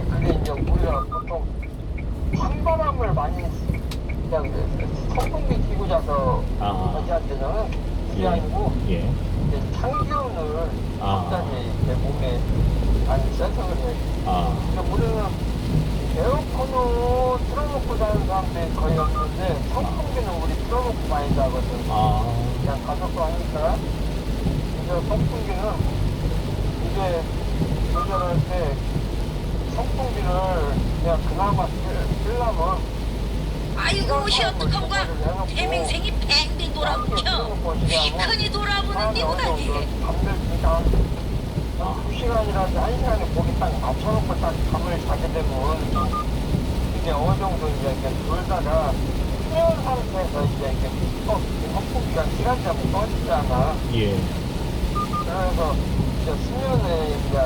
이제 그게 이제 우리가 보통 찬바람을 많이 그냥 선풍기 끼고 자서 아. 저지할 때는 그게 아니고 예. 이제 찬기운을 아. 갑자기 내 몸에 많이 써서 그래. 아. 그러니까 우리는 에어컨을 틀어놓고 자는 사람들이 거의 없는데 선풍기는 우리 틀어놓고 많이 자거든. 아. 그냥 가족도 하니까 이제 선풍기는 이게 조절할 때 선풍기를 그냥 그나마 쓸- 쓰려면 아이고 시어떡한가 대맹생이 팽팽 돌아붙여 피크니 돌아보는 니보다지 잠들니까 두 시간이라도 한 시간에 거기 딱 맞춰놓고 딱 잠을 자게 되면 이게 어느 정도 이제 이렇게 돌다가 수면 상태에서 이제 이렇게 어, 선풍기가 시간차면 꺼지잖아. 예. 그래서 이제 수면에 이제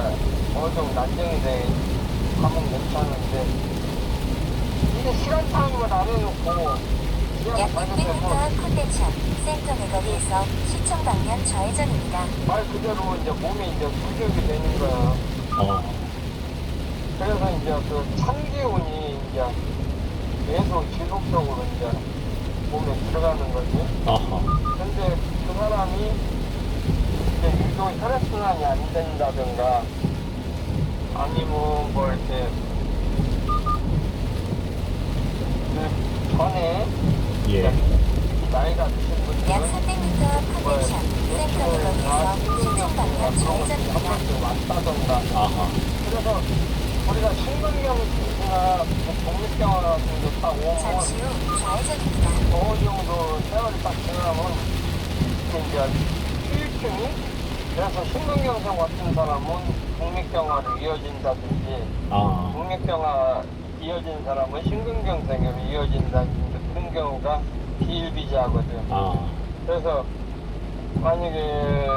어느 정도 안정이 돼 가면 괜찮은데 이게 약 자게 600m 되면 콘텐츠 센터 내거리에서 시청 방면 좌회전입니다. 말 그대로 이제 몸이 이제 불격이 되는 거야. 어. 그래서 이제 그 찬기운이 이제 계속 지속적으로 이제 몸에 들어가는 거지. 아하. 근데 그 사람이 이제 유도 혈액순환이 안 된다든가 아니면 뭐 이렇게 그 전에 예. 나이가 드신 약 분들은 300m 콘텐츠 센터 내거리에서 시청 방면 좌회전입니다. 왔다던가 아하. 그래서 우리가 신근경이나 독립경화 같은 오면 잠시 후 좌회전입니다. 어느 정도 세월이 딱 지나면 이게 이제 후유증이 그래서 신근경색 같은 사람은 독립경화로 이어진다든지 아. 독립경화 이어진 사람은 신근경색으로 이어진다든지 그런 경우가 비일비재하거든. 아. 그래서 만약에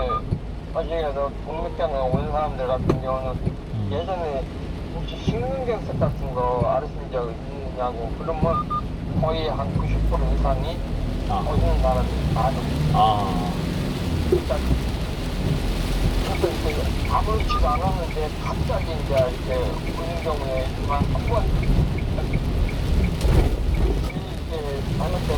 나중에서 독립경화 온 사람들 같은 경우는 음. 예전에 혹시 신근경색 같은 거 앓으신 적 있느냐고 그러면 거의 한 90% 이상이 아. 오시는 사람이 많아. 아. 그러니까 그래서 이렇게 아무렇지도 않았는데 갑자기 이제 이렇게 오는 경우에 한번 이렇게 때